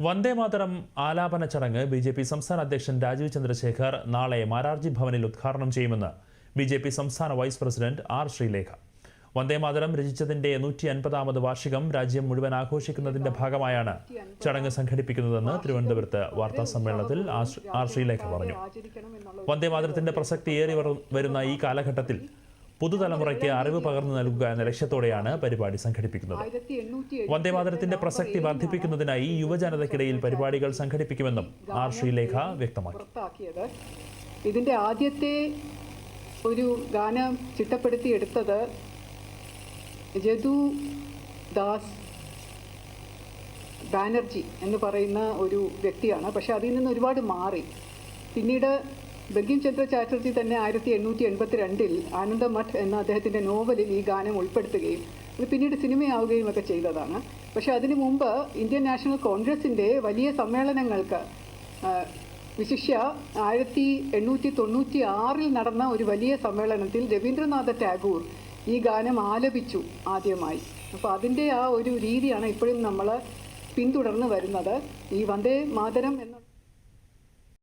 വന്ദേ മാതരം ആലാപന ചടങ്ങ് B J P സംസ്ഥാന അധ്യക്ഷൻ രാജീവ് ചന്ദ്രശേഖർ നാളെ മാരാർജി ഭവനിൽ ഉദ്ഘാടനം ചെയ്യുമെന്ന് ബി ജെ പി സംസ്ഥാന vice president R Sreelekha. Vande Mataram രചിച്ചതിന്റെ നൂറ്റി അൻപതാമത് വാർഷികം രാജ്യം മുഴുവൻ ആഘോഷിക്കുന്നതിന്റെ ഭാഗമായാണ് ചടങ്ങ് സംഘടിപ്പിക്കുന്നതെന്ന് തിരുവനന്തപുരത്ത് വാർത്താ സമ്മേളനത്തിൽ ആർ ശ്രീ- ആർ ശ്രീലേഖ പറഞ്ഞു. വന്ദേ മാതരത്തിന്റെ പ്രസക്തി ഏറി വരുന്ന ഈ കാലഘട്ടത്തിൽ പുതുതലമുറയ്ക്ക് അറിവ് പകർന്നു നൽകുക എന്ന ലക്ഷ്യത്തോടെയാണ് പരിപാടി സംഘടിപ്പിക്കുന്നത്. വന്ദേമാതരത്തിന്റെ പ്രസക്തി വർദ്ധിപ്പിക്കുന്നതിനായി യുവജനതയ്ക്കിടയിൽ പരിപാടികൾ സംഘടിപ്പിക്കുമെന്നും ആർ ശ്രീലേഖ വ്യക്തമാക്കി. ഇതിന്റെ ആദ്യത്തെ ഒരു ഗാനം ചിട്ടപ്പെടുത്തി എടുത്തത് ജദു ദാസ് ബാനർജി എന്ന് പറയുന്ന ഒരു വ്യക്തിയാണ്. പക്ഷെ അതിൽ നിന്ന് ഒരുപാട് മാറി. പിന്നീട് ബങ്കിം ചന്ദ്ര ചാറ്റർജി തന്നെ ആയിരത്തി എണ്ണൂറ്റി എൺപത്തി രണ്ടിൽ ആനന്ദമഠ് എന്ന അദ്ദേഹത്തിന്റെ നോവലിൽ ഈ ഗാനം ഉൾപ്പെടുത്തുകയും അത് പിന്നീട് സിനിമയാവുകയും ഒക്കെ ചെയ്തതാണ്. പക്ഷേ അതിനു മുമ്പ് ഇന്ത്യൻ നാഷണൽ കോൺഗ്രസിന്റെ വലിയ സമ്മേളനങ്ങൾക്ക് വിശിഷ്യ ആയിരത്തി എണ്ണൂറ്റി തൊണ്ണൂറ്റി ആറിൽ നടന്ന ഒരു വലിയ സമ്മേളനത്തിൽ രവീന്ദ്രനാഥ ടാഗൂർ ഈ ഗാനം ആലപിച്ചു ആദ്യമായി. അപ്പോൾ അതിന്റെ ആ ഒരു രീതിയാണ് ഇപ്പോഴും നമ്മൾ പിന്തുടർന്ന് വരുന്നത്. ഈ വന്ദേ മാതരം എന്ന